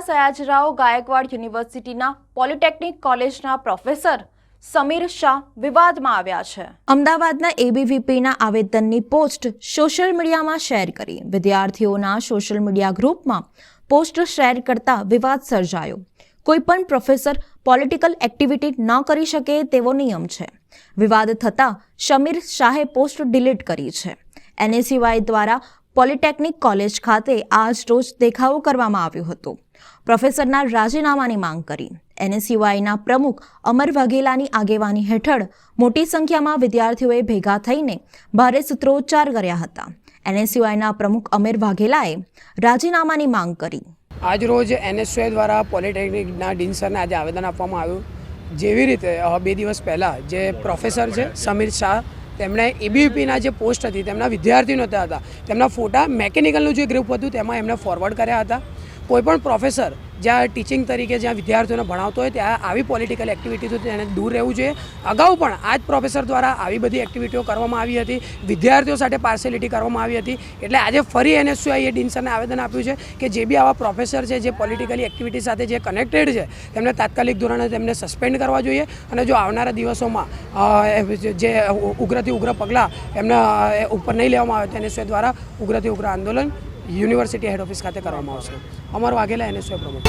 સયાજરાઓ ગાયકવાડ યુનિવર્સિટીના પોલિટેકનિક કોલેજના પ્રોફેસર સમીર શાહ વિવાદમાં આવ્યા છે. અમદાવાદના એબીવીપીના આવેદનની પોસ્ટ સોશિયલ મીડિયામાં શેર કરી. વિદ્યાર્થીઓના સોશિયલ મીડિયા ગ્રુપમાં પોસ્ટ શેર કરતા વિવાદ સર્જાયો. કોઈ પણ પ્રોફેસર પોલિટિકલ એક્ટિવિટી ન કરી શકે તેવો નિયમ છે. વિવાદ થતાં શમીર શાહે પોસ્ટ ડિલીટ કરી છે. એનએસયુઆઈ દ્વારા પોલિટેકનિક કોલેજ ખાતે આજ રોજ દેખાવો કરવામાં આવ્યો હતો. પ્રોફેસરના રાજીનામાની માંગ કરી. એનએસયુઆઈના પ્રમુખ અમર વાઘેલાની આગેવાની હેઠળ મોટી સંખ્યામાં વિદ્યાર્થીઓએ ભેગા થઈને ભારે સૂત્રોચ્ચાર કર્યા હતા. એનએસયુઆઈના પ્રમુખ અમીર વાઘેલાએ રાજીનામાની માંગ કરી. આજ રોજ એનએસયુઆઈ દ્વારા પોલિટેકનિકના ડીન સરને આજે આવેદન આપવામાં આવ્યું. જેવી રીતે બે દિવસ પહેલાં જે પ્રોફેસર છે, સમીર શાહ તેમણે એબીવીપીના જે પોસ્ટ હતી, તેમના વિદ્યાર્થીઓ નહોતા હતા. તેમના ફોટા મેકેનિકલનું જે ગ્રુપ હતું, તેમાં એમણે ફોરવર્ડ કર્યા હતા. કોઈપણ પ્રોફેસર જ્યાં ટીચિંગ તરીકે જ્યાં વિદ્યાર્થીઓને ભણાવતો હોય ત્યાં આવી પોલિટિકલ એક્ટિવિટીથી તેને દૂર રહેવું જોઈએ. અગાઉ પણ આ જ પ્રોફેસર દ્વારા આવી બધી એક્ટિવિટીઓ કરવામાં આવી હતી. વિદ્યાર્થીઓ સાથે પાર્સેલિટી કરવામાં આવી હતી. એટલે આજે ફરી એનએસયુઆઈએ ડીન સરને આવેદન આપ્યું છે કે જે બી આવા પ્રોફેસર છે, જે પોલિટિકલી એક્ટિવિટી સાથે જે કનેક્ટેડ છે, તેમને તાત્કાલિક ધોરણે તેમને સસ્પેન્ડ કરવા જોઈએ અને જો આવનારા દિવસોમાં જે ઉગ્રથી ઉગ્ર પગલાં એમના ઉપર નહીં લેવામાં આવે તો એનએસયુઆઈ દ્વારા ઉગ્રથી ઉગ્ર આંદોલન યુનિવર્સિટી હેડ ઓફિસ ખાતે કરવામાં આવશે. અમર વાઘેલા એનએસયુ પ્રમુખ.